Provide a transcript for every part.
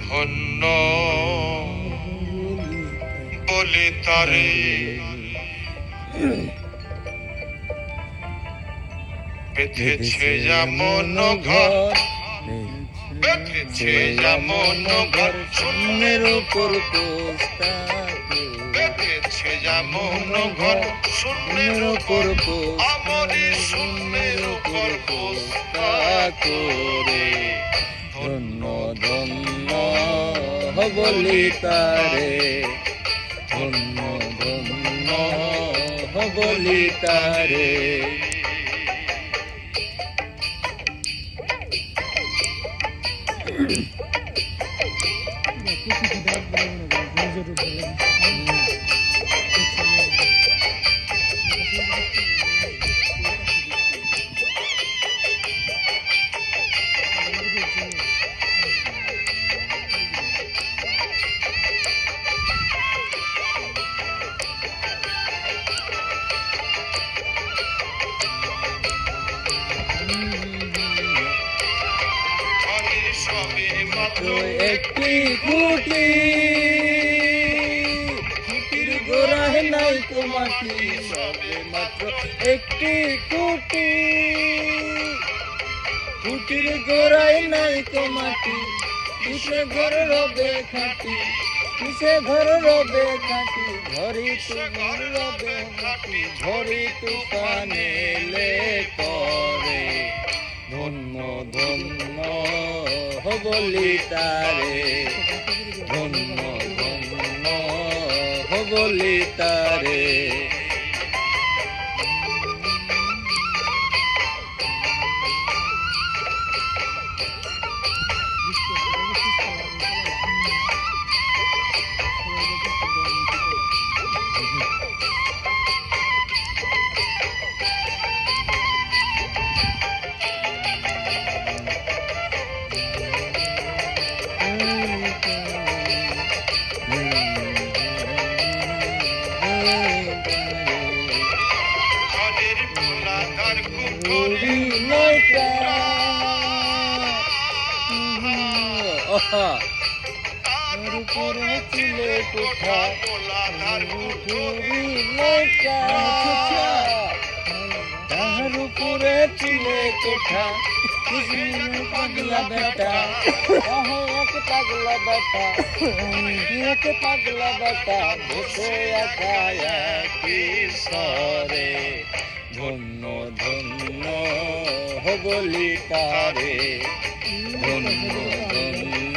ধন্য বলে তারে বেঁধেছে যেমন ঘর বেঁধেছে যেমন ঘর শূন্যের উপর বেঁধেছে যেমন ঘর শূন্যের উপর আমরি শূন্যের উপর করে হবলি তারে ধন্য ধন্য হবলি তারে ঘরের একটি খুঁটি খুঁটির গোড়ায় নাই তো মাটি সবে মাত্র একটি খুঁটি খুঁটির গোড়ায় নাই তো মাটি কিসে ঘর রবে খাটি, কিসে ঘর রবে খাটি, ঘরে তো ঘর রবে খাটি ঝড়ি তুফানে লে করে। ধন্য ধন্য হবলি তারে ধন্য ধন্য তারে তাহার উপরে চিলে কোঠা পাগলা বেটা এক পাগলা বেটা এক পাগলা বেটা বসে একায়া কিশোরে ধন্য ধন্য হবলি তারে। ধন্য ধন্য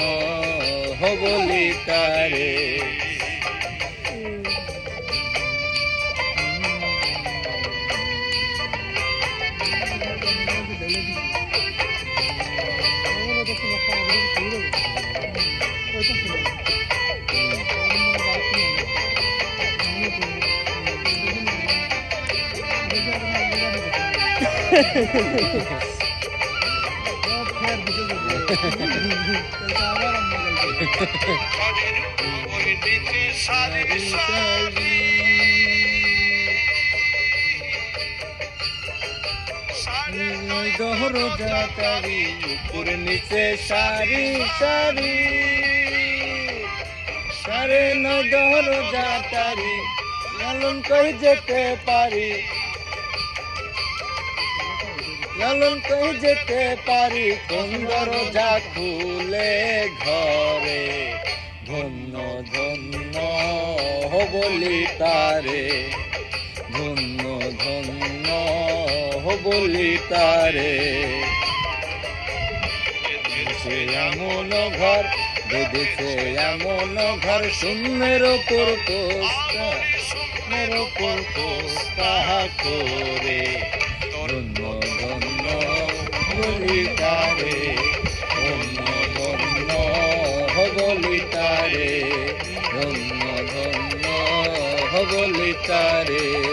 হবলি তারে। ঘরের ওই নিচে সারি সারি সারি নয় দহর জাতারি উপরে নিচে সারি সারি সারে নয় দহর জাতারি লালন কই যেতে পারি। কই যেতে পারি কোন দরজা খুলে ঘরে। ধন্য ধন্য হবলি তারে ধন্য ধন্য হবলি তারে সে এমন ঘর বেঁধেছে এমন ঘর শূন্যের ওপর করে। হবলি তারে ধন্য ধন্য হবলি তারে ধন্য ধন্য হবলি তারে